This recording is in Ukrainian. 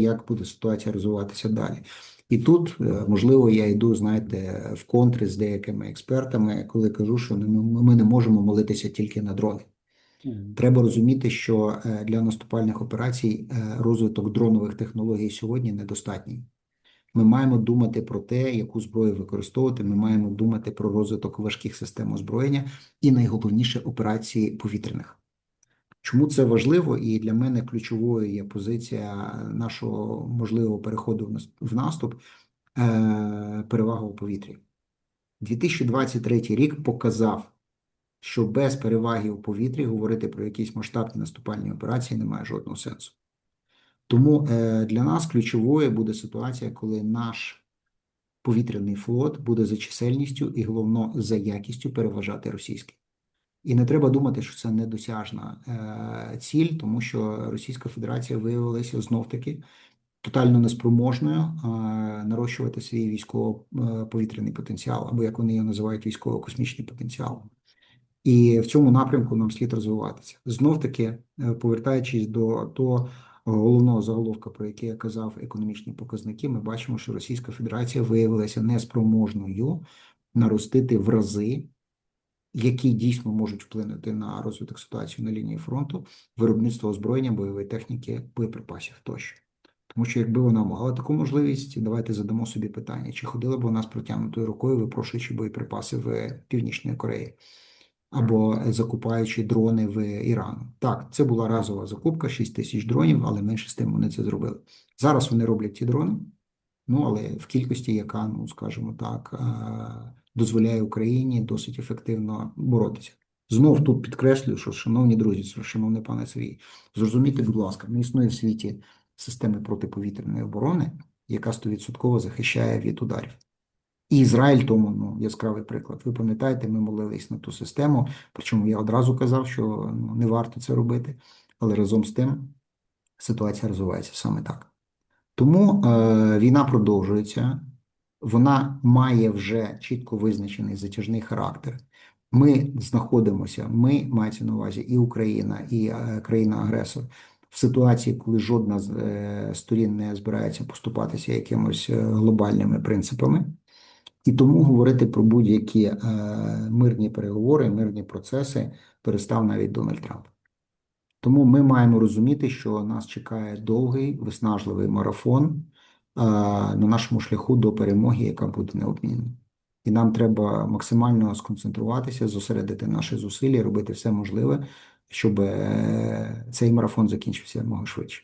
як буде ситуація розвиватися далі. І тут, е, можливо, я йду, знаєте, в контри з деякими експертами, коли кажу, що ми ми не можемо молитися тільки на дрони. Треба розуміти, що е, для наступальних операцій е, розвиток дронових технологій сьогодні недостатній. Ми маємо думати про те, яку зброю використовувати. Ми маємо думати про розвиток важких систем озброєння і найголовніше операції повітряних. Чому це важливо? І для мене ключовою є позиція нашого можливого переходу в наступ е, перевага у повітрі. 2023 рік показав, що без переваги у повітрі говорити про якісь масштабні наступальні операції немає жодного сенсу. Тому е, для нас ключовою буде ситуація, коли наш повітряний флот буде за чисельністю і головно за якістю переважати російський. І не треба думати, що це недосяжна е, ціль, тому що Російська Федерація виявилася знов-таки тотально неспроможною е, нарощувати свій військово-повітряний потенціал, або як вони його називають, військово-космічний потенціал. І в цьому напрямку нам слід розвиватися. Знов таки, е, повертаючись до того головного заголовка, про який я казав, економічні показники, ми бачимо, що Російська Федерація виявилася неспроможною наростити в рази, які дійсно можуть вплинути на розвиток ситуації на лінії фронту, виробництво озброєння, бойової техніки, боєприпасів тощо. Тому що якби вона мала таку можливість, давайте задамо собі питання, чи ходила б вона з протягнутою рукою, випрошуючи боєприпаси в Північній Кореї або закупаючи дрони в Ірану. Так, це була разова закупка, 6 тисяч дронів, але менше з тим вони це зробили. Зараз вони роблять ці дрони, ну але в кількості, яка, ну скажімо так, дозволяє Україні досить ефективно боротися. Знов тут підкреслюю, що, шановні друзі, шановний пане Сергій, зрозумійте, будь ласка, не існує в світі системи протиповітряної оборони, яка 100% захищає від ударів. І Ізраїль тому ну, яскравий приклад. Ви пам'ятаєте, ми молились на ту систему, причому я одразу казав, що ну, не варто це робити, але разом з тим ситуація розвивається саме так. Тому е, війна продовжується, вона має вже чітко визначений затяжний характер. Ми знаходимося, ми мається на увазі і Україна, і е, країна-агресор в ситуації, коли жодна з е, сторін не збирається поступатися якимось е, глобальними принципами. І тому говорити про будь-які е, мирні переговори, мирні процеси перестав навіть Дональд Трамп. Тому ми маємо розуміти, що нас чекає довгий, виснажливий марафон на нашому шляху до перемоги, яка буде неодмінна. І нам треба максимально сконцентруватися, зосередити наші зусилля, робити все можливе, щоб е, цей марафон закінчився якомога швидше.